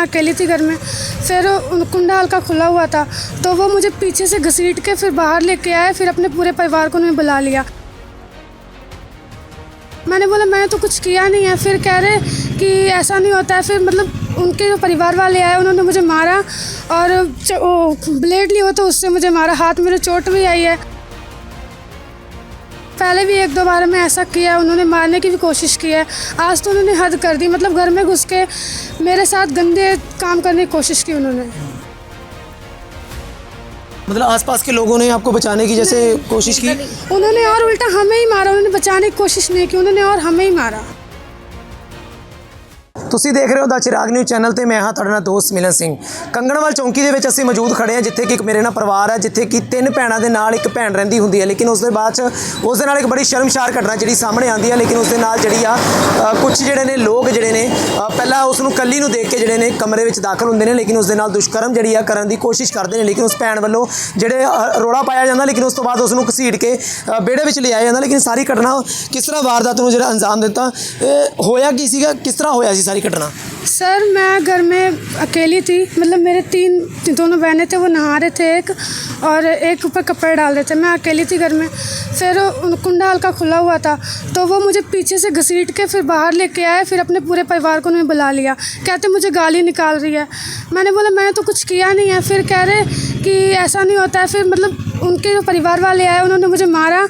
मैं अकेली थी घर में। फिर कुंडा हल्का खुला हुआ था तो वो मुझे पीछे से घसीट के फिर बाहर लेके आए, फिर अपने पूरे परिवार को उन्होंने बुला लिया। मैंने बोला, मैंने तो कुछ किया नहीं है। फिर कह रहे कि, ऐसा नहीं होता है। फिर मतलब उनके जो परिवार वाले आए, उन्होंने मुझे मारा और ब्लेड लिया तो उससे मुझे मारा। हाथ मेरे चोट भी आई है। पहले भी एक दो बार में ऐसा किया उन्होंने मारने की भी कोशिश की है। आज तो उन्होंने हद कर दी मतलब घर में घुस के मेरे साथ गंदे काम करने की कोशिश की उन्होंने। मतलब आसपास के लोगों ने आपको बचाने की जैसे कोशिश की? उन्होंने और उल्टा हमें ही मारा उन्होंने बचाने की कोशिश नहीं की उन्होंने और हमें ही मारा। ਤੁਸੀਂ ਦੇਖ ਰਹੇ ਹੋ ਦਾ ਚਿਰਾਗ ਨਿਊਜ਼ ਚੈਨਲ ਤੇ ਮੈਂ ਹਾਂ ਤੁਹਾਡਾ ਨਾਲ ਦੋਸਤ ਮਿਲਨ ਸਿੰਘ। ਕੰਗਣਵਾਲ ਚੌਂਕੀ ਦੇ ਵਿੱਚ ਅਸੀਂ ਮੌਜੂਦ ਖੜੇ ਹਾਂ ਜਿੱਥੇ ਕਿ ਇੱਕ ਮੇਰੇ ਨਾਲ ਪਰਿਵਾਰ ਹੈ ਜਿੱਥੇ ਕਿ ਤਿੰਨ ਭੈਣਾਂ ਦੇ ਨਾਲ ਇੱਕ ਭੈਣ ਰਹਿੰਦੀ ਹੁੰਦੀ ਹੈ। ਲੇਕਿਨ ਉਸ ਦੇ ਬਾਅਦ ਚ ਉਸ ਦੇ ਨਾਲ ਇੱਕ ਬੜੀ ਸ਼ਰਮਸ਼ਾਰ ਘਟਨਾ ਜਿਹੜੀ ਸਾਹਮਣੇ ਆਉਂਦੀ ਹੈ ਲੇਕਿਨ ਉਸ ਦੇ ਨਾਲ ਜਿਹੜੀ ਆ ਕੁਝ ਜਿਹੜੇ ਨੇ ਲੋਕ ਜਿਹੜੇ ਨੇ ਪਹਿਲਾਂ ਉਸ ਨੂੰ ਕੱਲੀ ਨੂੰ ਦੇਖ ਕੇ ਜਿਹੜੇ ਨੇ ਕਮਰੇ ਵਿੱਚ ਦਾਖਲ ਹੁੰਦੇ ਨੇ ਲੇਕਿਨ ਉਸ ਦੇ ਨਾਲ ਦੁਸ਼ਕਰਮ ਜਿਹੜੀ ਆ ਕਰਨ ਦੀ ਕੋਸ਼ਿਸ਼ ਕਰਦੇ ਨੇ। ਲੇਕਿਨ ਉਸ ਭੈਣ ਵੱਲੋਂ ਜਿਹੜੇ ਅ, ਰੌਲਾ ਪਾਇਆ ਜਾਂਦਾ ਲੇਕਿਨ ਉਸ ਤੋਂ ਬਾਅਦ ਉਸ ਨੂੰ ਘਸੀਟ ਕੇ ਅ, ਵਿਹੜੇ ਵਿੱਚ ਲਿਆਇਆ ਜਾਂਦਾ। ਲੇਕਿਨ ਸਾਰੀ ਘਟਨਾ ਕਿਸ ਤਰ੍ਹਾਂ ਵਾਰਦਾਤ ਨੂੰ ਜਿਹੜਾ ਅੰਜਾਮ ਦਿੱਤਾ ਹੋਇਆ ਕੀ ਸੀਗਾ? ਕਿਸ ਤਰ੍ਹਾਂ ਹੋਇਆ ਸੀ ਸਾਰੀ पूरी कटना? सर, मैं घर में अकेली थी। मतलब मेरे तीन दोनों बहनें थे, वो नहा रहे थे एक, और एक ऊपर कपड़े डाल रहे थे। मैं अकेली थी घर में। फिर कुंडा हल्का खुला हुआ था तो वो मुझे पीछे से घसीट के फिर बाहर लेके आए, फिर अपने पूरे परिवार को उन्होंने बुला लिया। कहते मुझे गाली निकाल रही है। मैंने बोला, मैंने तो कुछ किया नहीं है। फिर कह रहे कि ऐसा नहीं होता है। फिर मतलब उनके जो परिवार वाले आए उन्होंने मुझे मारा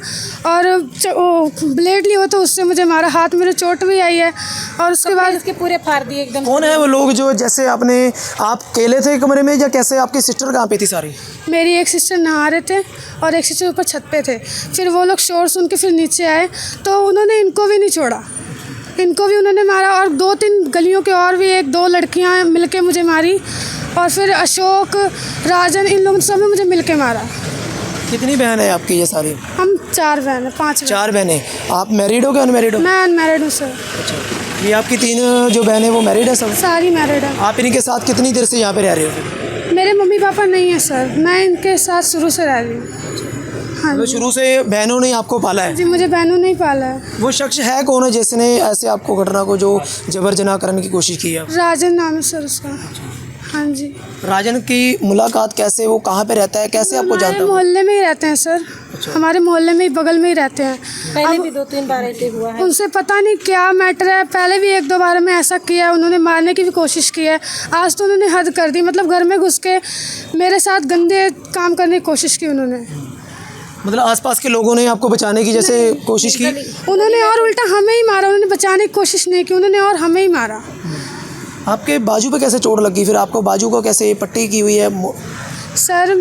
और वो ब्लेड लिया हो तो उससे मुझे मारा। हाथ मेरे चोट भी आई है और उसके बाद इसके पूरे फाड़ दिए एकदम। कौन है वो लोग जो जैसे आपने आप अकेले थे कमरे में या कैसे आपकी सिस्टर कहाँ पे थी सारी? मेरी एक सिस्टर नहा रहे थे और एक सिस्टर ऊपर छत पे थे। फिर वो लोग शोर सुन के फिर नीचे आए तो उन्होंने इनको भी नहीं छोड़ा। इनको भी उन्होंने मारा और दो तीन गलियों के और भी एक दो लड़कियाँ मिलके मुझे मारी। और फिर अशोक राजन इन लोगों सबने मुझे मिलके मारा। कितनी बहन है आपकी ये सारी? हम चार बहन हैं पाँच चार बहनें। आप मैरिड हो क्या अनमैरिड हो? मैं अनमेरिड हूँ सर ये आपकी तीन जो बहन है वो मैरिड है सब? सारी मैरिड है। आप इनके साथ कितनी देर से यहाँ पे रह रहे हो? मेरे मम्मी पापा नहीं है सर मैं इनके साथ शुरू से रह रही हूँ। हाँ तो शुरू से बहनों ने आपको पाला है? जी मुझे बहनों नहीं पाला है। वो शख्स है कौन है जिसने ऐसे आपको घटना को जो जबर जना करने की कोशिश की है? राजन नाम है सर उसका। हाँ जी। राजन की मुलाकात कैसे वो कहाँ पे रहता है? कैसे आपको जानता है? मोहल्ले में ही रहते हैं सर। हमारे मोहल्ले में ही बगल में ही रहते हैं। पहले भी दो तीन बार ऐसे हुआ है। उनसे पता नहीं क्या मैटर है। पहले भी एक दो बार में ऐसा किया है उन्होंने मारने की भी कोशिश की है। आज तो उन्होंने हद कर दी मतलब घर में घुस के मेरे साथ गंदे काम करने की कोशिश की उन्होंने। मतलब आसपास के लोगों ने आपको बचाने की जैसे कोशिश की? उन्होंने और उल्टा हमें ही मारा उन्होंने बचाने की कोशिश नहीं की उन्होंने और हमें ही मारा। आपके बाजू पे कैसे चोट लगी? फिर आपको बाजू को कैसे पट्टी की हुई है? सर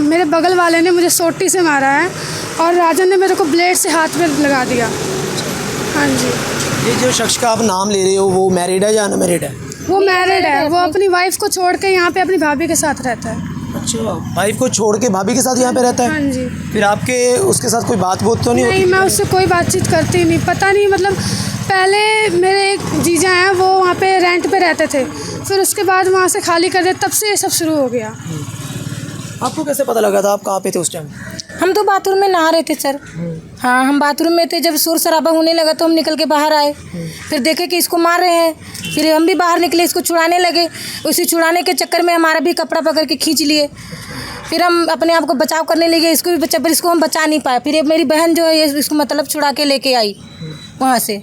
मेरे बगल वाले ने मुझे सोटी से मारा है और राजन ने मेरे को ब्लेड से हाथ में लगा दिया। हाँ जी। ये जो शख्स का आप नाम ले रहे हो वो मैरिड है या अनमैरिड है? वो मैरिड है। वो अपनी वाइफ को छोड़ के यहाँ पे अपनी भाभी के साथ रहता है। अच्छा वाइफ को छोड़ के भाभी के साथ यहाँ पे रहता है? हाँ जी। फिर आपके उसके साथ कोई बात बोत तो नहीं नहीं होती? मैं उससे कोई बातचीत करती नहीं। पता नहीं मतलब पहले मेरे एक जीजा हैं वो वहाँ पे रेंट पे रहते थे। फिर उसके बाद वहाँ से खाली कर दिया तब से ये सब शुरू हो गया। आपको कैसे पता लगा था आप कहाँ पे थे उस टाइम हम तो बाथरूम में नहा रहे थे सर। हाँ हम बाथरूम में थे जब शोर शराबा होने लगा तो हम निकल के बाहर आए। फिर देखे कि इसको मार रहे हैं। फिर हम भी बाहर निकले इसको छुड़ाने लगे। उसी छुड़ाने के चक्कर में हमारा भी कपड़ा पकड़ के खींच लिए। फिर हम अपने आप को बचाव करने लगे इसको भी बचा पर इसको हम बचा नहीं पाए। फिर मेरी बहन जो है इसको मतलब छुड़ा के लेके आई वहाँ से।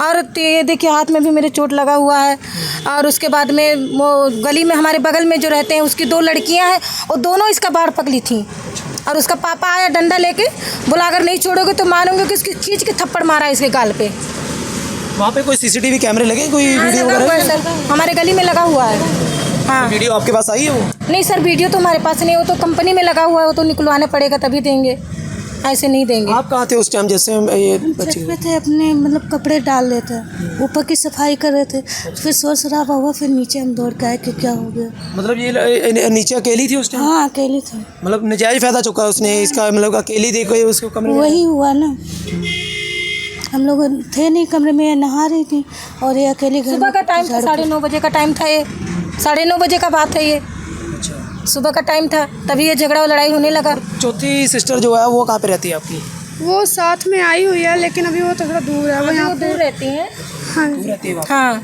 और ये देखिए हाथ में भी मेरे चोट लगा हुआ है। और उसके बाद में वो गली में हमारे बगल में जो रहते हैं उसकी दो लड़कियाँ हैं वो दोनों इसका बाढ़ पकड़ी थी। और उसका पापा आया डंडा लेके बोला अगर नहीं छोड़ोगे तो मारूँगे। कि उसकी खींच के थप्पड़ मारा इसके गाल पे। वहाँ पे कोई सीसीटीवी कैमरे लगे? कोई वीडियो है वगैरह सर। हमारे गली में लगा हुआ है। हाँ। वीडियो आपके पास आई है वो? नहीं सर वीडियो तो हमारे पास नहीं है, वो तो कंपनी में लगा हुआ है वो तो निकलवाना पड़ेगा तभी देंगे। ऐसे नहीं देंगे। आप कहाँ थे उस टाइम जैसे हम ये बच्चे? पे थे अपने मतलब कपड़े डाल रहे थे ऊपर की सफ़ाई कर रहे थे फिर शोर शराबा हुआ फिर नीचे हम दौड़ के आए कि क्या हो गया। मतलब ये नीचे अकेली थी उस टाइम हाँ अकेली थी। मतलब नजायज फ़ायदा चुका उसने इसका मतलब अकेली देखो उसको कमरे वही हुआ ना। हम लोग थे नहीं कमरे में नहा रही थी और ये अकेली घर सुबह का टाइम था साढ़े नौ बजे का टाइम था ये। साढ़े नौ बजे का बात है ये। सुबह का टाइम था तभी ये झगड़ा और लड़ाई होने लगा। चौथी सिस्टर जो है वो कहाँ पे रहती है आपकी? वो साथ में आई हुई है लेकिन अभी वो थोड़ा दूर है वो यहाँ दूर रहती है। हाँ रहती है हाँ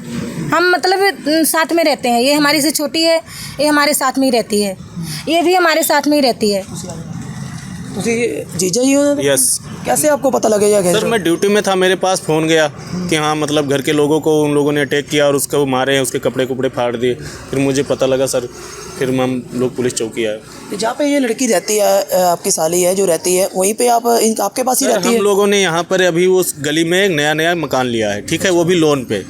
हम मतलब साथ में रहते हैं। ये हमारी से छोटी है ये हमारे साथ में ही रहती है। ये भी हमारे साथ में ही रहती है। ਤੁਸੀਂ ਜੀਜਾ ਜੀ ਹੋ यस कैसे आपको पता लगेगा सर कैसे मैं ड्यूटी में था मेरे पास फ़ोन गया कि हाँ मतलब घर के लोगों को उन लोगों ने अटैक किया और उसको मारे हैं उसके कपड़े कुपड़े फाड़ दिए फिर मुझे पता लगा सर फिर हम लोग पुलिस चौकी आए जहाँ पे ये लड़की रहती है अ, आपकी साली है जो रहती है वहीं पे आप इन- आपके पास ही सर रहती हम है लोगों ने यहाँ पर अभी उस गली में एक नया नया मकान लिया है ठीक है वो भी लोन पे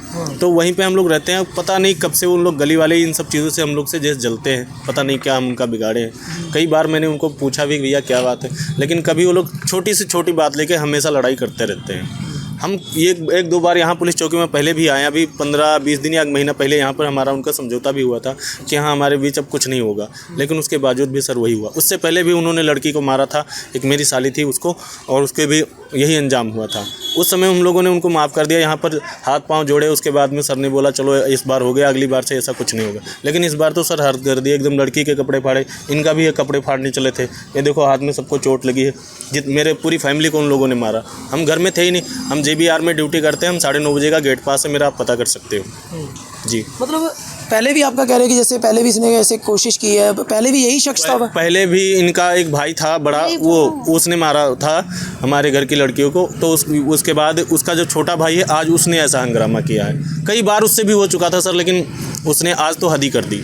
तो वहीं पे हम लोग रहते हैं पता नहीं कब से उन लोग गली वाले इन सब चीज़ों से हम लोग से जैसे जलते हैं पता नहीं क्या हम उनका बिगाड़े हैं कई बार मैंने उनको पूछा भी भैया क्या बात है लेकिन कभी वो लोग छोटी से छोटी बात लेके हमेशा लड़ाई करते रहते हैं। हम ये एक दो बार यहाँ पुलिस चौकी में पहले भी आए अभी पंद्रह, बीस दिन या एक महीना पहले यहाँ पर हमारा उनका समझौता भी हुआ था कि हाँ हमारे बीच अब कुछ नहीं होगा। लेकिन उसके बावजूद भी सर वही हुआ। उससे पहले भी उन्होंने लड़की को मारा था। एक मेरी साली थी उसको और उसके भी यही अंजाम हुआ था। उस समय हम लोगों ने उनको माफ़ कर दिया यहाँ पर हाथ पाँव जोड़े उसके बाद में सर ने बोला चलो इस बार हो गया अगली बार से ऐसा कुछ नहीं होगा। लेकिन इस बार तो सर हर कर दिया एकदम लड़की के कपड़े फाड़े इनका भी ये कपड़े फाड़ने चले थे। ये देखो हाथ में सबको चोट लगी है। जित मेरे पूरी फैमिली को उन लोगों ने मारा। हम घर में थे ही नहीं। हम जेबीआर में ड्यूटी करते हैं हम साढ़े बजे का गेट पास है मेरा आप पता कर सकते हो। जी। मतलब पहले भी आपका कह रहे हैं कि जैसे पहले भी इसने ऐसे कोशिश की है पहले भी यही शख्स था? पहले भी इनका एक भाई था बड़ा वो उसने मारा था हमारे घर की लड़कियों को। तो उस, उसके बाद उसका जो छोटा भाई है आज उसने ऐसा हंगामा किया है। कई बार उससे भी हो चुका था सर लेकिन उसने आज तो हदी ही कर दी।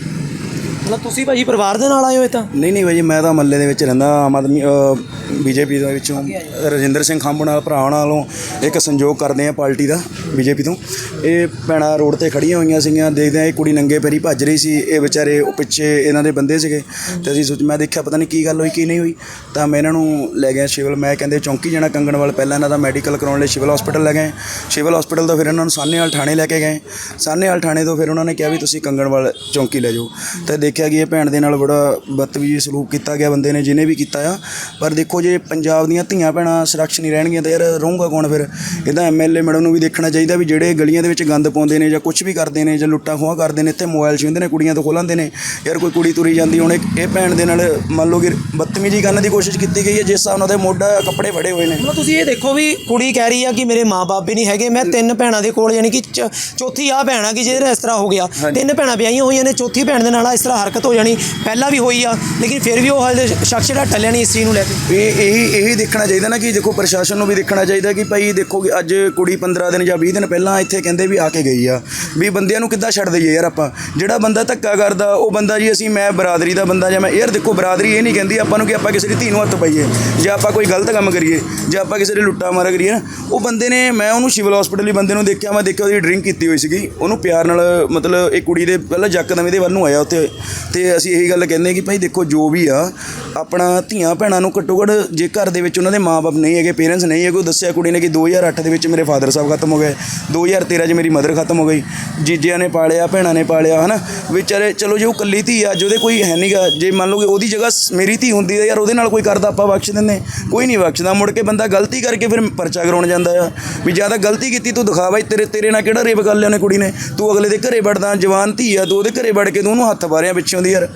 ਮਤਲਬ ਤੁਸੀਂ ਭਾਜੀ ਪਰਿਵਾਰ ਦੇ ਨਾਲ ਆਏ ਹੋ ਤਾਂ? ਨਹੀਂ ਨਹੀਂ ਭਾਜੀ ਮੈਂ ਤਾਂ ਮੱਲੇ ਦੇ ਵਿੱਚ ਰਹਿੰਦਾ ਆਮ ਆਦਮੀ ਬੀਜੇਪੀ ਦੇ ਵਿੱਚੋਂ। ਰਜਿੰਦਰ ਸਿੰਘ ਖਾਂਬੂ ਨਾਲ ਭਰਾ ਨਾਲੋਂ ਇੱਕ ਸੰਯੋਗ ਕਰਦੇ ਆ ਪਾਰਟੀ ਦਾ ਬੀਜੇਪੀ ਤੋਂ। ਇਹ ਭੈਣਾਂ ਰੋਡ ਤੇ ਖੜੀਆਂ ਹੋਈਆਂ ਸੀਗੀਆਂ ਦੇਖਦੇ ਆ ਇਹ ਕੁੜੀ ਨੰਗੇ ਪੈਰੀ ਭੱਜ ਰਹੀ ਸੀ ਇਹ ਵਿਚਾਰੇ ਉਹ ਪਿੱਛੇ ਇਹਨਾਂ ਦੇ ਬੰਦੇ ਸੀਗੇ। ਤੇ ਅਸੀਂ ਸੋਚ ਮੈਂ ਦੇਖਿਆ ਪਤਾ ਨਹੀਂ ਕੀ ਗੱਲ ਹੋਈ ਕੀ ਨਹੀਂ ਹੋਈ। ਤਾਂ ਮੈਂ ਇਹਨਾਂ ਨੂੰ ਲੈ ਗਿਆ ਸਿਵਲ ਮੈਂ ਕਹਿੰਦੇ ਚੌਂਕੀ ਜਾਣਾ ਕੰਗਣਵਾਲ ਪਹਿਲਾਂ ਇਹਨਾਂ ਦਾ ਮੈਡੀਕਲ ਕਰਾਉਣ ਲਈ ਸਿਵਲ ਹਸਪੀਟਲ ਲੈ ਗਏ। ਸਿਵਲ ਹਸਪੀਟਲ ਤੋਂ ਫਿਰ ਇਹਨਾਂ ਨੂੰ ਸਾਹਨੇਵਾਲ ਥਾਣੇ ਲੈ ਕੇ ਗਏ। ਸਾਹਨੇਵਾਲ ਥਾਣੇ ਤੋਂ ਫਿਰ ਉਹਨਾਂ ਨੇ ਕਿਹਾ ਵੀ ਤੁਸੀਂ ਕੰਗਣਵਾਲ ਚੌਂਕੀ ਲੈ ਜਾਓ। ਤੇ ਦੇਖਿਆ ਕਿ ਇਹ ਭੈਣ ਦੇ ਨਾਲ ਬੜਾ ਬਦਤਮੀਜ਼ੀ ਸਲੂਕ ਕੀਤਾ ਗਿਆ ਬੰਦੇ ਨੇ ਜਿਹਨੇ ਵੀ ਕੀਤਾ ਆ। ਪਰ ਦੇਖੋ ਜੇ ਪੰਜਾਬ ਦੀਆਂ ਧੀਆਂ ਭੈਣਾਂ ਸੁਰੱਖਿਅਤ ਨਹੀਂ ਰਹਿਣਗੀਆਂ ਤਾਂ ਯਾਰ ਰਹੂਗਾ ਕੌਣ ਫਿਰ? ਇਹਦਾ ਐਮਐਲਏ ਮੈਡਮ ਨੂੰ ਵੀ ਦੇਖਣਾ ਚਾਹੀਦਾ ਵੀ ਜਿਹੜੇ ਗਲੀਆਂ ਦੇ ਵਿੱਚ ਗੰਦ ਪਾਉਂਦੇ ਨੇ ਜਾਂ ਕੁਝ ਵੀ ਕਰਦੇ ਨੇ ਜਾਂ ਲੁੱਟਾਂ ਖੋਹਾਂ ਕਰਦੇ ਨੇ ਇੱਥੇ ਮੋਬਾਈਲ ਛਿੰਦੇ ਨੇ ਕੁੜੀਆਂ ਤੋਂ ਖੋਲਾਂਦੇ ਨੇ। ਯਾਰ ਕੋਈ ਕੁੜੀ ਤੁਰੀ ਜਾਂਦੀ ਹੁਣ ਇਹ ਭੈਣ ਦੇ ਨਾਲ ਮੰਨ ਲਓ ਕਿ ਬਦਤਮੀਜ਼ੀ ਕਰਨ ਦੀ ਕੋਸ਼ਿਸ਼ ਕੀਤੀ ਗਈ ਹੈ ਜਿਸ ਹਿਸਾਬ ਨਾਲ ਉਹਦੇ ਮੋਢਾ ਕੱਪੜੇ ਫੜੇ ਹੋਏ ਨੇ। ਮਤਲਬ ਤੁਸੀਂ ਇਹ ਦੇਖੋ ਵੀ ਕੁੜੀ ਕਹਿ ਰਹੀ ਆ ਕਿ ਮੇਰੇ ਮਾਪੇ ਵੀ ਨਹੀਂ ਹੈਗੇ ਮੈਂ ਤਿੰਨ ਭੈਣਾਂ ਦੇ ਕੋਲ ਯਾਨੀ ਕਿ ਚੌਥੀ ਆ ਭੈਣ ਆ ਕਿ ਨਾਲ ਇਸ ਤਰ੍ਹਾਂ ਹੋ ਗਿਆ। ਤਿੰਨ ਭੈਣਾਂ ਵਿਆਹੀਆਂ ਹੋਈਆਂ ਨੇ ਚੌਥੀ ਭੈਣ ਦੇ ਨਾਲ ਇਸ ਤਰ੍ਹਾਂ ਹਰਕਤ ਹੋ ਜਾਣੀ, ਪਹਿਲਾਂ ਵੀ ਹੋਈ ਆ, ਲੇਕਿਨ ਫਿਰ ਵੀ ਉਹ ਹਾਲੇ ਸ਼ਖਸ ਜਿਹੜਾ ਟੱਲਿਆ ਨਹੀਂ ਇਸ ਚੀਜ਼ ਨੂੰ ਲੈ ਕੇ। ਇਹ, ਇਹੀ ਇਹੀ ਦੇਖਣਾ ਚਾਹੀਦਾ ਨਾ ਕਿ ਦੇਖੋ ਪ੍ਰਸ਼ਾਸਨ ਨੂੰ ਵੀ ਦੇਖਣਾ ਚਾਹੀਦਾ ਕਿ ਭਾਈ ਦੇਖੋ ਕਿ ਅੱਜ ਕੁੜੀ 15 ਦਿਨ ਜਾਂ 20 ਦਿਨ ਪਹਿਲਾਂ ਇੱਥੇ ਕਹਿੰਦੇ ਵੀ ਆ ਕੇ ਗਈ ਆ, ਵੀ ਬੰਦਿਆਂ ਨੂੰ ਕਿੱਦਾਂ ਛੱਡ ਦਈਏ ਯਾਰ ਆਪਾਂ। ਜਿਹੜਾ ਬੰਦਾ ਧੱਕਾ ਕਰਦਾ, ਉਹ ਬੰਦਾ ਜੀ ਅਸੀਂ, ਮੈਂ ਬਰਾਦਰੀ ਦਾ ਬੰਦਾ ਜਾਂ ਮੈਂ, ਯਾਰ ਦੇਖੋ ਬਰਾਦਰੀ ਇਹ ਨਹੀਂ ਕਹਿੰਦੀ ਆਪਾਂ ਨੂੰ ਕਿ ਆਪਾਂ ਕਿਸੇ ਦੀ ਧੀ ਨੂੰ ਹੱਥ ਪਾਈਏ, ਜਾਂ ਆਪਾਂ ਕੋਈ ਗਲਤ ਕੰਮ ਕਰੀਏ, ਜਾਂ ਆਪਾਂ ਕਿਸੇ ਦੀ ਲੁੱਟਾ ਮਾਰਾ ਕਰੀਏ ਨਾ। ਉਹ ਬੰਦੇ ਨੇ, ਮੈਂ ਉਹਨੂੰ ਸਿਵਲ ਹਸਪੀਟਲ ਵੀ ਬੰਦੇ ਨੂੰ ਦੇਖਿਆ, ਮੈਂ ਦੇਖਿਆ ਉਹਦੀ ਡਰਿੰਕ ਕੀਤੀ ਹੋਈ ਸੀਗੀ, ਉਹਨੂੰ ਪਿਆਰ ਨਾਲ ਮਤਲਬ ਇਹ ਕੁੜੀ ਦੇ ਪਹਿਲਾਂ ਜੱਕਦਮ ਇਹਦੇ ਵੱਲ ਨੂੰ ਆਇਆ ਉੱਥੇ। ਤੇ ਅਸੀਂ ਇਹੀ ਗੱਲ ਕਹਿੰਦੇ ਕਿ ਭਾਈ ਦੇਖੋ ਜੋ ਵੀ ਆ, ਆਪਣਾ ਧੀਆਂ ਭੈਣਾਂ ਨੂੰ ਘੱਟੋ ਘੱਟ ਜੇ ਘਰ ਦੇ ਵਿੱਚ ਉਹਨਾਂ ਦੇ ਮਾਪੇ ਨਹੀਂ ਹੈਗੇ ਪੇਰੈਂਟਸ ਨਹੀਂ ਹੈਗੇ, ਉਹ ਦੱਸਿਆ ਕੁੜੀ ਨੇ ਕਿ 2008 ਦੇ ਵਿੱਚ ਮੇਰੇ ਫਾਦਰ ਸਾਹਿਬ ਖਤਮ ਹੋ ਗਏ 2013 'ਚ ਮੇਰੀ ਮਦਰ ਖਤਮ ਹੋ ਗਈ, ਜੀਜਿਆਂ ਨੇ ਪਾਲਿਆ, ਭੈਣਾਂ ਨੇ ਪਾਲਿਆ, ਹਨਾ? ਵਿਚਾਰੇ, ਚਲੋ ਜੇ ਉਹ ਕੱਲੀ ਧੀ ਆ ਜਿਹਦੇ ਕੋਈ ਹੈ ਨਹੀਂਗਾ ਜੇ ਮੰਨ ਲਓ ਕਿ ਉਹਦੀ ਜਗ੍ਹਾ ਮੇਰੀ ਧੀ ਹੁੰਦੀ ਹੈ ਯਾਰ ਉਹਦੇ ਨਾਲ ਕੋਈ ਕਰਦਾ, ਆਪਾਂ ਬਖਸ਼ ਦਿੰਦੇ, ਕੋਈ ਨਹੀਂ ਬਖਸ਼ਦਾ, ਮੁੜ ਕੇ ਬੰਦਾ ਗਲਤੀ ਕਰਕੇ ਫਿਰ ਪਰਚਾ ਕਰਾਉਣ ਜਾਂਦਾ ਆ, ਵੀ ਜ਼ਿਆਦਾ ਗਲਤੀ ਕੀਤੀ, ਤੂੰ ਦਿਖਾ ਬਾਈ, ਤੇਰੇ ਤੇਰੇ ਨਾਲ ਕਿਹੜਾ ਰੇਪ ਕਰ ਲਿਆ ਉਹਨੇ ਕੁੜੀ ਨੇ, ਤੂੰ ਅਗਲੇ ਦੇ ਘਰੇ ਵੜਦਾ, ਜਵਾਨ ਧੀ ਆ, ਤੂੰ ਉਹਦੇ ਘਰੇ ਵੜ ਕੇ ਤੂੰ ਉਹਨੂੰ ਹੱਥ ਮਾਰਿਆ tinhoneira.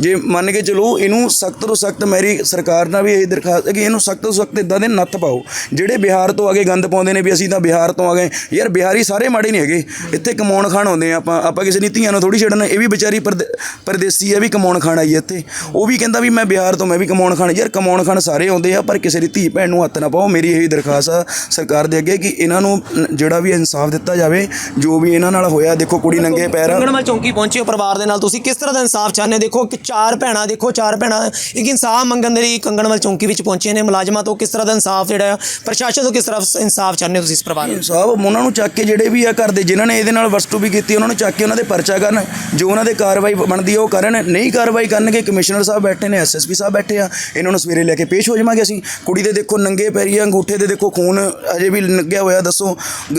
ਜੇ ਮੰਨ ਕੇ ਚਲੋ ਇਹਨੂੰ ਸਖਤ ਤੋਂ ਸਖਤ ਮੇਰੀ ਸਰਕਾਰ ਨਾਲ ਵੀ ਇਹ ਦਰਖਾਸਤ ਹੈ ਕਿ ਇਹਨੂੰ ਸਖਤ ਤੋਂ ਸਖਤ ਇਦਾਂ ਦੇ ਨੱਥ ਪਾਓ। ਜਿਹੜੇ ਬਿਹਾਰ ਤੋਂ ਆ ਕੇ ਗੰਦ ਪਾਉਂਦੇ ਨੇ ਵੀ ਅਸੀਂ ਤਾਂ ਬਿਹਾਰ ਤੋਂ ਆ ਗਏ। ਯਾਰ ਬਿਹਾਰੀ ਸਾਰੇ ਮਾੜੇ ਨਹੀਂ ਹੈਗੇ। ਇੱਥੇ ਕਮਾਉਣ ਖਾਣ ਆਉਂਦੇ ਆ ਆਪਾਂ। ਆਪਾਂ ਕਿਸੇ ਦੀ ਧੀਆਂ ਨੂੰ ਥੋੜੀ ਛੱਡਣਾ। ਇਹ ਵੀ ਵਿਚਾਰੀ ਪਰਦੇ- ਪਰਦੇਸੀ ਹੈ ਵੀ ਕਮਾਉਣ ਖਾਣ ਆਈ ਹੈ ਇੱਥੇ। ਉਹ ਵੀ ਕਹਿੰਦਾ ਵੀ ਮੈਂ ਬਿਹਾਰ ਤੋਂ, ਮੈਂ ਵੀ ਕਮਾਉਣ ਖਾਣ ਯਾਰ ਕਮਾਉਣ ਖਾਣ ਸਾਰੇ ਆਉਂਦੇ ਆ, ਪਰ ਕਿਸੇ ਦੀ ਧੀ ਭੈਣ ਨੂੰ ਹੱਥ ਨਾ ਪਾਓ। ਮੇਰੀ ਇਹੀ ਦਰਖਾਸਤ ਆ ਸਰਕਾਰ ਦੇ ਅੱਗੇ ਕਿ ਇਹਨਾਂ ਨੂੰ ਜਿਹੜਾ ਵੀ ਇਨਸਾਫ ਦਿੱਤਾ ਜਾਵੇ, ਜੋ ਵੀ ਇਹਨਾਂ ਨਾਲ ਹੋਇਆ, ਦੇਖੋ ਕੁੜੀ ਨੰਗੇ ਪੈਰ ਆ। ਕੰਗਣਵਾਲ ਚੌਂਕੀ ਪਹੁੰਚੇ ਪਰਿਵਾਰ ਦੇ ਨਾਲ। ਤੁਸੀਂ ਕਿਸ ਤਰ੍ਹਾਂ ਦਾ ਇਨਸਾਫ ਚਾਹੁੰਦੇ ਦੇਖੋ ਕਿ ਚਾਰ ਭੈਣਾਂ, ਦੇਖੋ ਚਾਰ ਭੈਣਾਂ, ਇੱਕ ਇਨਸਾਫ ਮੰਗਣ ਦੇ ਲਈ ਕੰਗਣਵਾਲ ਚੌਂਕੀ ਵਿੱਚ ਪਹੁੰਚੇ ਨੇ, ਮੁਲਾਜ਼ਮਾਂ ਤੋਂ ਕਿਸ ਤਰ੍ਹਾਂ ਦਾ ਇਨਸਾਫ ਜਿਹੜਾ ਆ, ਪ੍ਰਸ਼ਾਸਨ ਤੋਂ ਕਿਸ ਤਰ੍ਹਾਂ ਇਨਸਾਫ ਚਾਹੁੰਦੇ ਹੋ ਤੁਸੀਂ ਇਸ ਪਰਿਵਾਰ ਨੂੰ? ਸਾਹਿਬ ਉਹਨਾਂ ਨੂੰ ਚੱਕ ਕੇ ਜਿਹੜੇ ਵੀ ਆ ਕਰਦੇ ਜਿਨ੍ਹਾਂ ਨੇ ਇਹਦੇ ਨਾਲ ਵਸਤੂ ਵੀ ਕੀਤੀ, ਉਹਨਾਂ ਨੂੰ ਚੱਕ ਕੇ ਉਹਨਾਂ ਦੇ ਪਰਚਾ ਕਰਨ, ਜੋ ਉਹਨਾਂ ਦੇ ਕਾਰਵਾਈ ਬਣਦੀ ਆ ਉਹ ਕਰਨ, ਨਹੀਂ ਕਾਰਵਾਈ ਕਰਨਗੇ, ਕਮਿਸ਼ਨਰ ਸਾਹਿਬ ਬੈਠੇ ਨੇ ਐਸਐਸਪੀ ਸਾਹਿਬ ਬੈਠੇ ਆ, ਇਹਨਾਂ ਨੂੰ ਸਵੇਰੇ ਲੈ ਕੇ ਪੇਸ਼ ਹੋ ਜਾਵਾਂਗੇ ਅਸੀਂ। ਕੁੜੀ ਦੇ ਦੇਖੋ ਨੰਗੇ ਪੈਰੀ ਆ, ਅੰਗੂਠੇ ਦੇ ਦੇਖੋ ਖੂਨ ਅਜੇ ਵੀ ਲੱਗਿਆ ਹੋਇਆ, ਦੱਸੋ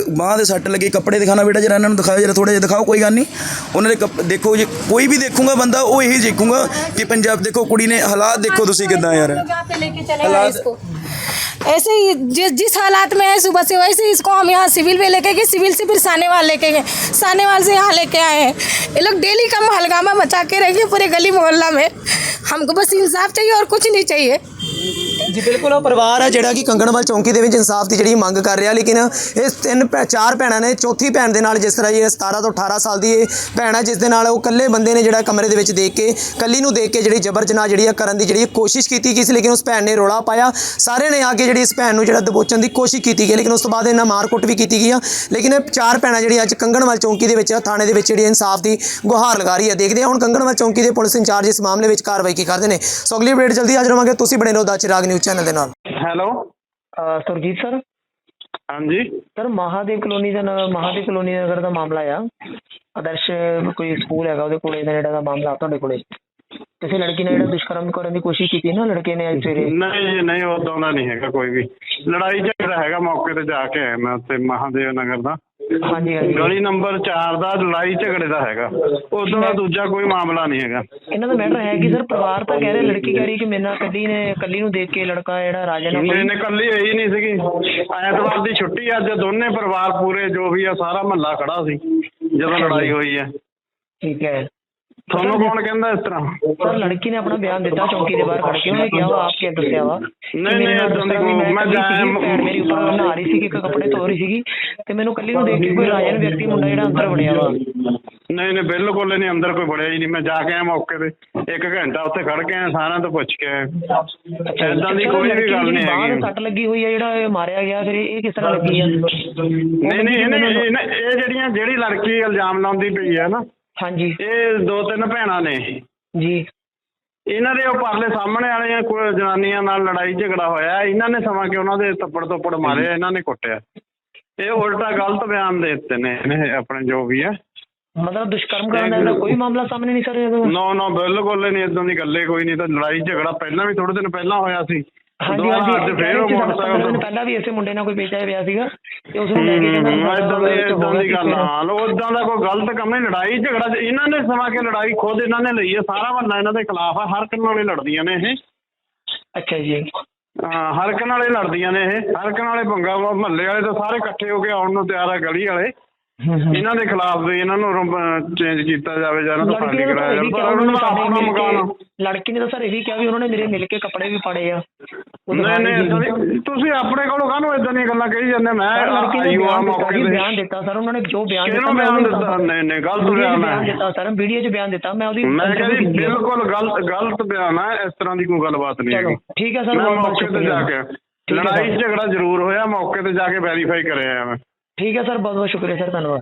ਬਾਹ ਦੇ ਸੱਟ ਲੱਗੀ, ਕੱਪੜੇ ਦਿਖਾਣਾ ਬੇਟਾ ਜਰਾ ਇਹਨਾਂ ਨੂੰ ਦਿਖਾਓ, ਜਰਾ ਥੋੜਾ ਜਿਹਾ ਦਿਖਾਓ, ਕੋਈ ਗੱਲ ਨਹੀਂ। ਉਹਨਾਂ ਦੇ ਕੱਪ- ਦੇਖੋ ਜੇ, ਕੋਈ ਵੀ ਦੇਖੂਗਾ ਬੰਦਾ, ਉਹ ਇਹੀ ਦੇਖੂਗਾ ਕਿ ਪੰਜਾਬ ਦੇਖੋ ਕੁੜੀ ਨੇ ਹਾਲਾਤ ਦੇਖੋ ਤੁਸੀਂ ਕਿਦਾਂ ਯਾਰ जहाँ पे लेके चले गए इसको ऐसे ही जिस जिस हालात में है सुबह से वैसे ही इसको हम यहाँ सिविल में लेके गए सिविल से फिर सानेवाल लेके गए सानेवाल से यहाँ लेके आए हैं ये लोग डेली का हलगामा मचा के रहेंगे पूरे गली मोहल्ला में हमको बस इंसाफ चाहिए और कुछ नहीं चाहिए ਜੀ, ਬਿਲਕੁਲ, ਉਹ ਪਰਿਵਾਰ ਹੈ ਜਿਹੜਾ ਕਿ ਕੰਗਣਵਾਲ ਚੌਂਕੀ ਦੇ ਵਿੱਚ ਇਨਸਾਫ ਦੀ ਜਿਹੜੀ ਮੰਗ ਕਰ ਰਿਹਾ, ਲੇਕਿਨ ਇਸ ਤਿੰਨ ਭੈ- ਚਾਰ ਭੈਣਾਂ ਨੇ, ਚੌਥੀ ਭੈਣ ਦੇ ਨਾਲ ਜਿਸ ਤਰ੍ਹਾਂ ਇਹ 17 ਤੋਂ 18 ਸਾਲ ਦੀ ਇਹ ਭੈਣ ਹੈ ਜਿਸ ਦੇ ਨਾਲ ਉਹ ਇਕੱਲੇ ਬੰਦੇ ਨੇ ਜਿਹੜਾ ਕਮਰੇ ਦੇ ਵਿੱਚ ਦੇਖ ਕੇ ਕੱਲੀ ਨੂੰ ਦੇਖ ਕੇ ਜਿਹੜੀ ਜਬਰ ਜਨਾਹ ਜਿਹੜੀ ਆ ਕਰਨ ਦੀ ਜਿਹੜੀ ਕੋਸ਼ਿਸ਼ ਕੀਤੀ ਗਈ ਸੀ, ਲੇਕਿਨ ਉਸ ਭੈਣ ਨੇ ਰੋਲਾ ਪਾਇਆ। ਸਾਰੇ ਨੇ ਆ ਕੇ ਜਿਹੜੀ ਇਸ ਭੈਣ ਨੂੰ ਜਿਹੜਾ ਦਬੋਚਣ ਦੀ ਕੋਸ਼ਿਸ਼ ਕੀਤੀ ਗਈ, ਲੇਕਿਨ ਉਸ ਤੋਂ ਬਾਅਦ ਇਹਨਾਂ ਮਾਰਕੁੱਟ ਵੀ ਕੀਤੀ ਗਈ ਆ। ਲੇਕਿਨ ਇਹ ਚਾਰ ਭੈਣਾਂ ਜਿਹੜੀ ਅੱਜ ਕੰਗਣਵਾਲ ਚੌਂਕੀ ਦੇ ਵਿੱਚ, ਥਾਣੇ ਦੇ ਵਿੱਚ ਜਿਹੜੀ ਇਨਸਾਫ ਦੀ ਗੁਹਾਰ ਲਗਾ ਰਹੀ ਹੈ ਦੇਖਦੇ ਹਾਂ ਹੁਣ ਕੰਗਣਵਾਲ ਚੌਂਕੀ ਦੇ ਪੁਲਿਸ ਇੰਚਾਰਜ ਇਸ ਮਾਮਲੇ ਵਿੱਚ ਕਾਰਵਾਈ ਕੀ ਕਰਦੇ ਨੇ। ਸੋ ਅਗਲੀ ਅਪਡੇਟ ਜਲਦੀ ਹਾਜ਼ਰ ਹੋਵਾਂਗੇ, ਤੁਸੀਂ ਬਣੇ ਰਹੋ ਦਾ ਚਿਰਾਗ ਨਿਊਜ਼ ਚੈਨਲ ਦੇ ਨਾਲ। ਹੈਲੋ। Ah Surjit sir? ਹਾਂਜੀ। ਸਰ ਮਹਾਦੇਵ ਕਲੋਨੀ ਦਾ ਨ- ਮਹਾਦੇਵ ਕਲੋਨੀ ਨਗਰ ਦਾ ਮਾਮਲਾ ਆ। ਆਦਰਸ਼ ਕੋਈ ਸਕੂਲ ਹੈਗਾ ਉਹਦੇ ਕੋਲੇ ਦਾ ਜਿਹੜਾ ਦਾ ਮਾਮਲਾ ਤੁਹਾਡੇ ਕੋਲੇ। ਕਿਸੇ ਲੜਕੀ ਨੇ ਜਿਹੜਾ ਦੁਸ਼ਕਰਮ ਕਰਨ ਦੀ ਕੋਸ਼ਿਸ਼ ਕੀਤੀ ਨਾ ਲੜਕੇ ਨੇ ਅੱਜ ਸਵੇਰੇ। ਨਹੀਂ ਜੀ ਨਹੀਂ ਉਦੋਂ ਦਾ ਨਹੀਂ ਹੈਗਾ ਕੋਈ ਵੀ। ਲੜਾਈ ਝਗੜਾ ਹੈਗਾ ਮੌਕੇ ਤੇ ਜਾ ਕੇ ਆਇਆ ਮੈਂ ਉੱਥੇ ਮਹਾਦੇਵ ਨਗਰ ਦਾ। ਹਾਂਜੀ ਹਾਂਜੀ। ਗਲੀ ਨੰਬਰ 4 ਦਾ ਲੜਾਈ ਝਗੜੇ ਦਾ ਹੈਗਾ। ਉਦੋਂ ਦਾ ਦੂਜਾ ਕੋਈ ਮਾਮਲਾ ਨਹੀਂ ਹੈਗਾ। ਇਹਨਾਂ ਦਾ ਮੈਟਰ ਹੈ ਕਿ ਸਰ ਪਰਿਵਾਰ ਤਾਂ ਕਹਿ ਰਿਹਾ ਲੜਕੀ ਕਹਿ ਰਹੀ ਕਿ ਮੇਰੇ ਨਾਲ ਕੱਲੀ ਨੇ ਕੱਲੀ ਨੂੰ ਦੇਖ ਕੇ ਲੜਕਾ ਜਿਹੜਾ ਨਹੀਂ ਕੋਈ- ਨਹੀਂ ਕੱਲੀ ਹੋਈ ਨਹੀਂ ਸੀਗੀ। ਐਤਵਾਰ ਦੀ ਛੁੱਟੀ ਅੱਜ ਦੋਨੇ ਪਰਿਵਾਰ ਪੂਰੇ ਜੋ ਵੀ ਆ ਸਾਰਾ ਮਹੱਲਾ ਖੜਾ ਸੀ ਜਦੋਂ ਲੜਾਈ ਹੋਈ ਹੈ ਠੀਕ ਹੈ। ਤੁਹਾਨੂੰ ਕੌਣ ਕਹਿੰਦਾ ਇਸ ਤਰ੍ਹਾਂ? ਸਰ ਲੜਕੀ ਨੇ ਆਪਣਾ ਬਿਆਨ ਦਿੱਤਾ ਚੌਂਕੀ ਦੇ ਬਾਹਰ ਖੜ ਕੇ ਉਹਨੇ ਕਿਹਾ ਵਾ ਆਪ ਕੇ ਦੱਸਿਆ ਵਾ? ਨਹੀਂ, ਕੋਈ- ਮੈਂ ਜਾਇਆ- ਮੇਰੀ ਉੱਪਰ ਨਹਾ ਰਹੀ ਸੀ ਕਿ ਕੱਪੜੇ ਧੋ ਰਹੀ ਸੀਗੀ ਤੇ ਮੈਨੂੰ ਕੱਲੀ ਨੂੰ ਦੇਖ ਕੇ ਕੋਈ ਰਾਜਨ ਵਿਅਕਤੀ ਮੁੰਡਾ ਜਿਹੜਾ ਅੰਦਰ ਵੜਿਆ ਵਾ। ਨਹੀਂ ਨਹੀਂ ਬਿਲਕੁਲ ਨਹੀਂ ਅੰਦਰ ਕੋਈ ਬੜਿਆ ਹੀ ਨਹੀਂ। ਮੈਂ ਜਾ ਕੇ ਆਇਆ ਮੌਕੇ ਤੇ ਇੱਕ ਘੰਟਾ ਉੱਥੇ ਖੜ ਕੇ ਆਇਆ ਸਾਰਿਆਂ ਤੋਂ ਪੁੱਛ ਕੇ ਆਇਆ। ਏਦਾਂ ਦੀ ਕੋਈ ਵੀ ਗੱਲ ਨਹੀਂ ਹੈਗੀ। ਸੱਟ ਲੱਗੀ ਹੋਈ ਹੈ ਜਿਹੜਾ ਇਹ ਮਾਰਿਆ ਗਿਆ ਫਿਰ ਇਹ ਕਿਸ ਤਰ੍ਹਾਂ ਲੱਗੀ ਆ? ਨਹੀਂ ਨਹੀਂ ਇਹ ਜਿਹੜੀਆਂ ਜਿਹੜੀ ਲੜਕੀ ਇਲਜ਼ਾਮ ਲਾਉਂਦੀ ਪਈ ਹੈ ਨਾ ਹਾਂਜੀ। ਇਹ ਦੋ ਤਿੰਨ ਭੈਣਾਂ ਨੇ। ਜੀ। ਇਹਨਾਂ ਦੇ ਉਹ ਪਰਲੇ ਸਾਹਮਣੇ ਵਾਲੀਆਂ ਕੋਈ ਜਨਾਨੀਆਂ ਨਾਲ ਲੜਾਈ ਝਗੜਾ ਹੋਇਆ। ਇਹਨਾਂ ਨੇ ਸਮਾਂ ਕਿ ਉਹਨਾਂ ਦੇ ਥੱਪੜ ਥੱਪੜ ਮਾਰੇ ਇਹਨਾਂ ਨੇ ਕੁੱਟਿਆ। ਇਹ ਉਲਟਾ ਗਲਤ ਬਿਆਨ ਦੇ ਦਿੱਤੇ ਨੇ ਇਹਨੇ ਆਪਣੇ ਜੋ ਵੀ ਹੈ ਮਤਲਬ ਦੁਸ਼ਕਰਮ ਕਰਨ ਦਾ ਕੋਈ ਮਾਮਲਾ ਸਾਹਮਣੇ ਨਹੀਂ ਸਰ ਇਹਦਾ। ਨੋ ਨੋ ਬਿਲਕੁਲ ਨਹੀਂ ਇਦਾਂ ਦੀ ਗੱਲੇ ਕੋਈ ਨਹੀਂ। ਤਾਂ ਲੜਾਈ ਝਗੜਾ ਪਹਿਲਾਂ ਵੀ ਥੋੜੇ ਦਿਨ ਪਹਿਲਾਂ ਹੋਇਆ ਸੀ। ਹਾਂਜੀ ਹਾਂਜੀ। ਪਹਿਲਾਂ ਵੀ ਇਸੇ ਮੁੰਡੇ ਨਾਲ ਕੋਈ ਪੇਚਾ ਪਿਆ ਸੀਗਾ ਤੇ ਉਸ ਨੂੰ ਲੈ ਕੇ ਇਦਾਂ ਦੀ ਇਦਾਂ ਦੀ ਗੱਲ ਆ। ਲੋ ਇਦਾਂ ਦਾ ਕੋਈ ਗਲਤ ਕੰਮ ਨਹੀਂ ਲੜਾਈ ਝਗੜਾ ਇਹਨਾਂ ਨੇ ਸਮਾਂ ਕੇ ਲੜਾਈ ਖੁਦ ਇਹਨਾਂ ਨੇ ਲਈ ਹੈ ਸਾਰਾ ਮਹੱਲਾ ਇਹਨਾਂ ਦੇ ਖਿਲਾਫ ਆ ਹਰ ਇੱਕ ਨਾਲੇ ਲੜਦੀਆਂ ਨੇ ਇਹ। ਅੱਛਾ ਜੀ। ਹਾਂ ਹਰ ਇੱਕ ਨਾਲੇ ਲੜਦੀਆਂ ਨੇ ਇਹ ਹਰ ਇੱਕ ਨਾਲੇ ਪੰਗਾ ਮਹੱਲੇ ਵਾਲੇ ਤਾਂ ਸਾਰੇ ਇਕੱਠੇ ਹੋ ਕੇ ਆਉਣ ਨੂੰ ਤਿਆਰ ਆ ਗਲੀ ਵਾਲੇ। ਇਹਨਾਂ ਦੇ ਖਿਲਾਫ ਵੀ ਇਹਨਾਂ ਨੂੰ ਚੇਂਜ ਕੀਤਾ ਜਾਵੇ ਜਾਂ ਇਹਨਾਂ ਨੇ ਵੀ ਜਾਵੇ। ਪਰ ਉਹਨਾਂ ਨੇ ਆਪਣਾ ਮਕਾਨ। ਲੜਕੀ ਨੇ ਤਾਂ ਸਰ ਇਹ ਵੀ ਕਿਹਾ ਵੀ ਉਹਨਾਂ ਨੇ ਮੇਰੇ ਮਿਲ ਕੇ ਕੱਪੜੇ ਵੀ ਪਾੜੇ ਆ। ਨਹੀਂ ਨਹੀਂ ਤੁਸੀਂ ਆਪਣੇ ਕੋਲੋਂ ਕਾਹਨੂੰ ਇਦਾਂ ਦੀਆਂ ਗੱਲਾਂ ਕਹੀ ਜਾਂਦੇ ਮੈਂ ਹਾਂ ਦਿੱਤਾ ਮੌਕੇ ਤੇ। ਬਿਆਨ ਦਿੱਤਾ ਸਰ ਉਹਨਾਂ ਨੇ ਜੋ ਬਿਆਨ ਦਿੱਤਾ ਬਿਆਨ ਦਿੱਤਾ? ਨਹੀਂ ਨਹੀਂ ਗਲਤ ਬਿਆਨ ਹੈ। ਦਿੱਤਾ ਸਰ ਵੀਡੀਓ 'ਚ ਬਿਆਨ ਦਿੱਤਾ ਮੈਂ ਉਹਦੀ ਮੈਂ ਕਹਿੰਦੀ। ਬਿਲਕੁਲ ਗਲਤ ਗਲਤ ਬਿਆਨ ਹੈ ਇਸ ਤਰ੍ਹਾਂ ਦੀ ਕੋਈ ਗੱਲਬਾਤ ਨਹੀਂ ਹੈਗੀ। ਠੀਕ ਹੈ ਸਰ ਮੈਂ ਮੌਕੇ ਤੇ ਜਾ ਕੇ ਹੈ ਲੜਾਈ। ਝਗੜਾ ਜ਼ਰੂਰ ਹੋਇਆ ਮੌਕੇ ਤੇ ਜਾ ਕੇ ਵੈਰੀਫਾਈ ਕਰਿਆ ਮੈਂ। ਠੀਕ ਹੈ ਸਰ ਬਹੁਤ ਬਹੁਤ ਸ਼ੁਕਰੀਆ ਸਰ ਧੰਨਵਾਦ।